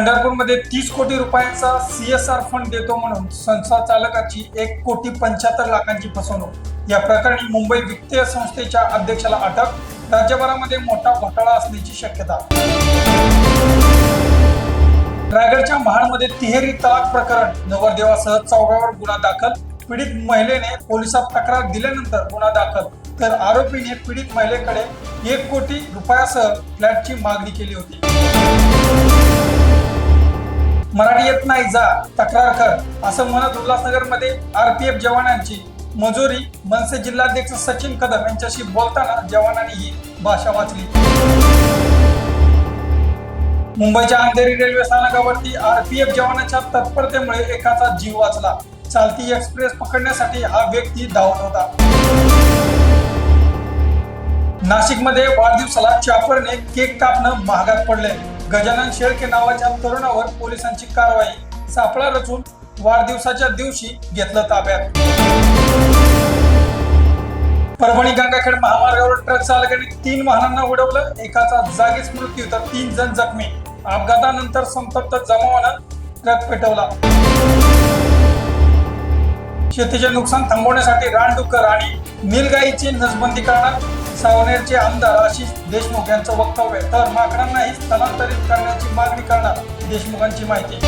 पंढरपूरमध्ये तीस कोटी रुपयांचा सीएसआर फंड देतो म्हणून संस्था चालकाची एक कोटी पंच्याहत्तर लाखांची फसवणूक. या प्रकरणी मुंबई वित्तीय संस्थेच्या अध्यक्षाला अटक राज्यभरामध्ये मोठा घोटाळा असण्याची शक्यता. रायगडच्या महाडमध्ये तिहेरी तलाक प्रकरण नवरदेवासह चौघावर गुन्हा दाखल पीडित महिलेने पोलिसात तक्रार दिल्यानंतर गुन्हा दाखल तर आरोपीने पीडित महिलेकडे एक कोटी रुपयासह फ्लॅटची मागणी केली होती. मराठी येत नाही जा तक्रार कर असं म्हणत उल्हासनगरमध्ये आरपीएफ जवानांची मजुरी मनसे जिल्हाध्यक्ष सचिन कदम यांच्याशी बोलताना जवानांनी ही भाषा वाचली. मुंबईच्या अंधेरी रेल्वे स्थानकावरती आरपीएफ जवानांच्या तत्परतेमुळे एकाचा जीव वाचला. चालती एक्सप्रेस पकडण्यासाठी हा व्यक्ती धावत होता. नाशिकमध्ये वाढदिवसाला चापरने केक कापणं महागात पडले गजानन शेळके नावाच्या तरुणावर पोलिसांची कारवाई. सापळा रचून वाढदिवसाच्या दिवशी घेतलं ताब्यात. परभणी गंगाखेड महामार्गावर ट्रक चालकाने तीन वाहनांना उडवलं. एकाचा जागीच मृत्यू तर तीन जण जखमी. अपघातानंतर संतप्त जमावानं ट्रक पेटवला. शेतीचे नुकसान थांबवण्यासाठी रानडुक्कर आणि नीलगाईची नसबंदी करणार सावनेरचे आमदार आशिष देशमुख यांचं वक्तव्य. तर माकडांनाही स्थलांतरित करणार देशमुखांची माहिती.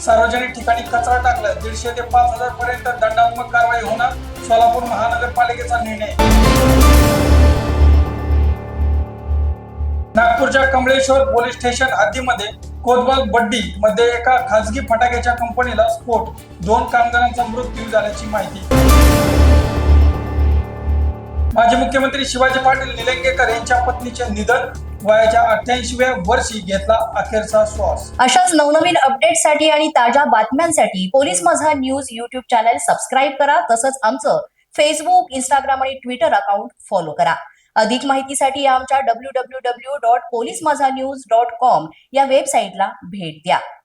सार्वजनिक ठिकाणी कचरा टाकला दीडशे ते पाच हजार पर्यंत दंडात्मक कारवाई होणार सोलापूर महानगरपालिकेचा निर्णय. नागपूरच्या कमळेश्वर पोलीस स्टेशन हद्दीमध्ये कोतवाल बड्डी मध्ये एका खासगी फटाक्याच्या कंपनीला स्फोट दोन कामगारांचा मृत्यू झाल्याची माहिती. माजी मुख्यमंत्री शिवाजी पाटील निलंगेकर यांच्या पत्नीचे निधन वयाच्या अठ्ठ्याऐंशीव्या वर्षी घेतला अखेरचा श्वास. अशाच नवनवीन अपडेटसाठी आणि ताज्या बातम्यांसाठी police Majha news YouTube channel subscribe करा तसंच आमचं फेसबुक इंस्टाग्राम आणि ट्विटर अकाउंट फॉलो करा. अधिक माहितीसाठी आमच्या W W W dot police Majha news dot com या वेबसाईटला भेट द्या.